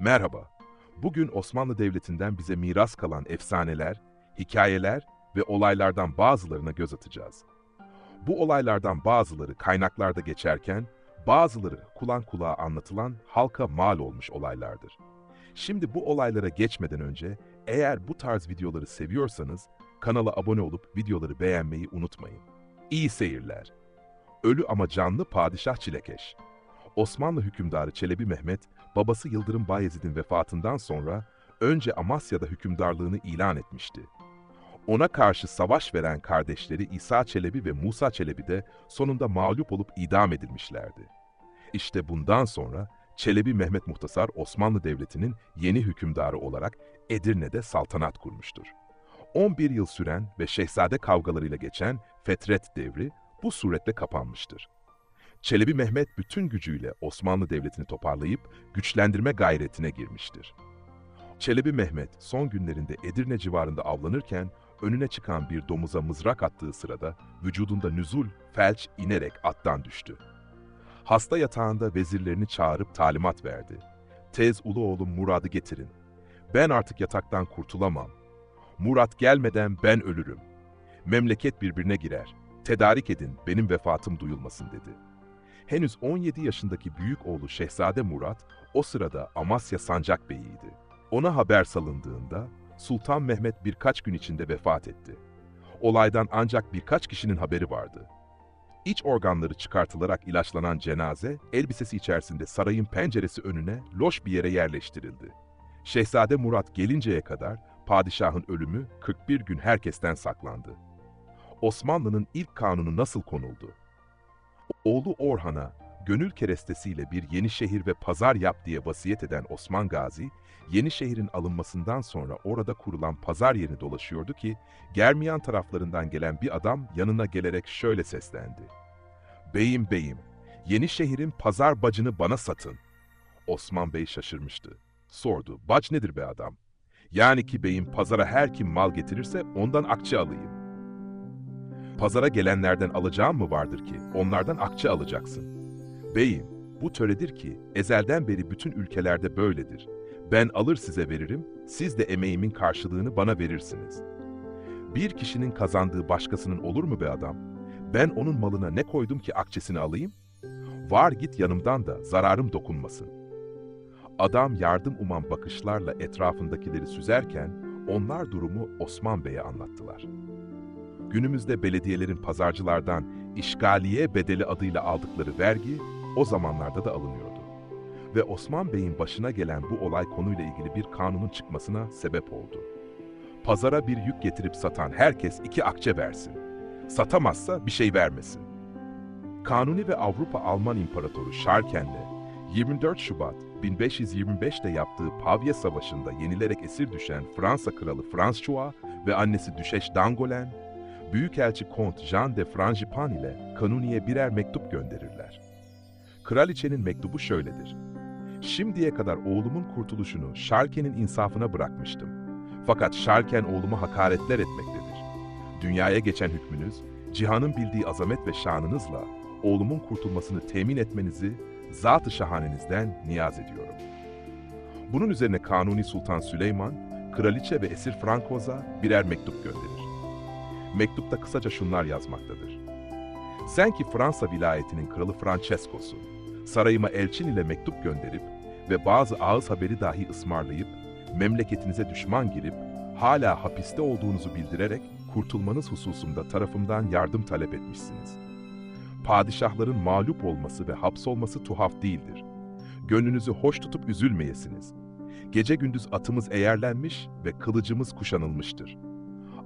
Merhaba. Bugün Osmanlı Devleti'nden bize miras kalan efsaneler, hikayeler ve olaylardan bazılarına göz atacağız. Bu olaylardan bazıları kaynaklarda geçerken, bazıları kulağın kulağa anlatılan halka mal olmuş olaylardır. Şimdi bu olaylara geçmeden önce eğer bu tarz videoları seviyorsanız kanala abone olup videoları beğenmeyi unutmayın. İyi seyirler. Ölü ama canlı Padişah Çilekeş. Osmanlı hükümdarı Çelebi Mehmet, babası Yıldırım Bayezid'in vefatından sonra önce Amasya'da hükümdarlığını ilan etmişti. Ona karşı savaş veren kardeşleri İsa Çelebi ve Musa Çelebi de sonunda mağlup olup idam edilmişlerdi. İşte bundan sonra Çelebi Mehmet Muhtasar Osmanlı Devleti'nin yeni hükümdarı olarak Edirne'de saltanat kurmuştur. 11 yıl süren ve şehzade kavgalarıyla geçen Fetret devri bu suretle kapanmıştır. Çelebi Mehmet bütün gücüyle Osmanlı Devleti'ni toparlayıp güçlendirme gayretine girmiştir. Çelebi Mehmet son günlerinde Edirne civarında avlanırken önüne çıkan bir domuza mızrak attığı sırada vücudunda nüzul, felç inerek attan düştü. Hasta yatağında vezirlerini çağırıp talimat verdi. Tez ulu oğlum Murad'ı getirin. Ben artık yataktan kurtulamam. Murat gelmeden ben ölürüm. Memleket birbirine girer. Tedarik edin benim vefatım duyulmasın dedi. Henüz 17 yaşındaki büyük oğlu Şehzade Murat o sırada Amasya Sancak Bey'iydi. Ona haber salındığında Sultan Mehmet birkaç gün içinde vefat etti. Olaydan ancak birkaç kişinin haberi vardı. İç organları çıkartılarak ilaçlanan cenaze, elbisesi içerisinde sarayın penceresi önüne loş bir yere yerleştirildi. Şehzade Murat gelinceye kadar padişahın ölümü 41 gün herkesten saklandı. Osmanlı'nın ilk kanunu nasıl konuldu? Oğlu Orhan'a gönül kerestesiyle bir yeni şehir ve pazar yap diye vasiyet eden Osman Gazi, yeni şehrin alınmasından sonra orada kurulan pazar yerini dolaşıyordu ki, Germiyan taraflarından gelen bir adam yanına gelerek şöyle seslendi. Beyim beyim, yeni şehrin pazar bacını bana satın. Osman Bey şaşırmıştı. Sordu, bac nedir be adam? Yani ki beyim pazara her kim mal getirirse ondan akçe alayım. Pazara gelenlerden alacağım mı vardır ki onlardan akçe alacaksın? Beyim, bu töredir ki ezelden beri bütün ülkelerde böyledir. Ben alır size veririm, siz de emeğimin karşılığını bana verirsiniz. Bir kişinin kazandığı başkasının olur mu be adam? Ben onun malına ne koydum ki akçesini alayım? Var git yanımdan da zararım dokunmasın. Adam yardım uman bakışlarla etrafındakileri süzerken onlar durumu Osman Bey'e anlattılar. Günümüzde belediyelerin pazarcılardan işgaliye bedeli adıyla aldıkları vergi o zamanlarda da alınıyordu. Ve Osman Bey'in başına gelen bu olay konuyla ilgili bir kanunun çıkmasına sebep oldu. Pazara bir yük getirip satan herkes iki akçe versin. Satamazsa bir şey vermesin. Kanuni ve Avrupa Alman İmparatoru Şarken'le 24 Şubat 1525'te yaptığı Pavya Savaşı'nda yenilerek esir düşen Fransa Kralı François ve annesi Düşeş Dangolen, Büyükelçi Kont Jean de Frangipan ile Kanuni'ye birer mektup gönderirler. Kraliçenin mektubu şöyledir. Şimdiye kadar oğlumun kurtuluşunu Şarken'in insafına bırakmıştım. Fakat Şarken oğluma hakaretler etmektedir. Dünyaya geçen hükmünüz, cihanın bildiği azamet ve şanınızla oğlumun kurtulmasını temin etmenizi zat-ı şahanenizden niyaz ediyorum. Bunun üzerine Kanuni Sultan Süleyman, kraliçe ve esir Frankoz'a birer mektup gönderir. Mektupta kısaca şunlar yazmaktadır. Sen ki Fransa vilayetinin kralı Francesco'sun, sarayıma elçin ile mektup gönderip ve bazı ağız haberi dahi ısmarlayıp, memleketinize düşman girip, hala hapiste olduğunuzu bildirerek kurtulmanız hususunda tarafımdan yardım talep etmişsiniz. Padişahların mağlup olması ve hapsolması tuhaf değildir. Gönlünüzü hoş tutup üzülmeyesiniz. Gece gündüz atımız eğerlenmiş ve kılıcımız kuşanılmıştır.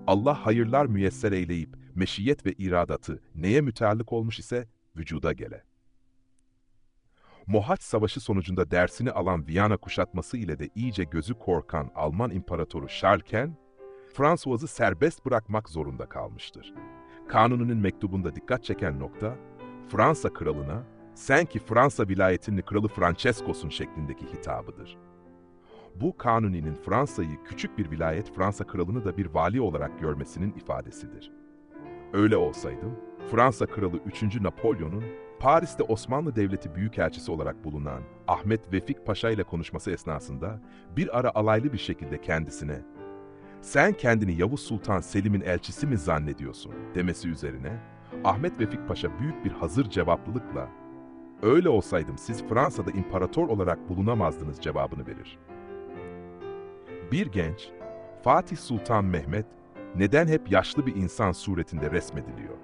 Allah hayırlar müyesser eyleyip meşiyet ve iradatı neye müteallık olmuş ise vücuda gele. Mohaç Savaşı sonucunda dersini alan Viyana kuşatması ile de iyice gözü korkan Alman İmparatoru Şarken, François'ı serbest bırakmak zorunda kalmıştır. Kanuni'nin mektubunda dikkat çeken nokta, Fransa kralına, sen ki Fransa vilayetinin kralı Francesco'sun şeklindeki hitabıdır. Bu Kanuni'nin Fransa'yı küçük bir vilayet Fransa kralını da bir vali olarak görmesinin ifadesidir. Öyle olsaydım, Fransa kralı 3. Napolyon'un Paris'te Osmanlı Devleti Büyükelçisi olarak bulunan Ahmet Vefik Paşa ile konuşması esnasında bir ara alaylı bir şekilde kendisine "Sen kendini Yavuz Sultan Selim'in elçisi mi zannediyorsun?" demesi üzerine Ahmet Vefik Paşa büyük bir hazır cevaplılıkla "Öyle olsaydım siz Fransa'da imparator olarak bulunamazdınız." cevabını verir. Bir genç, Fatih Sultan Mehmet neden hep yaşlı bir insan suretinde resmediliyor?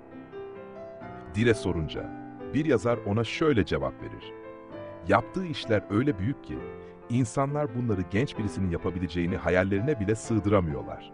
Dire sorunca, bir yazar ona şöyle cevap verir. Yaptığı işler öyle büyük ki, insanlar bunları genç birisinin yapabileceğini hayallerine bile sığdıramıyorlar.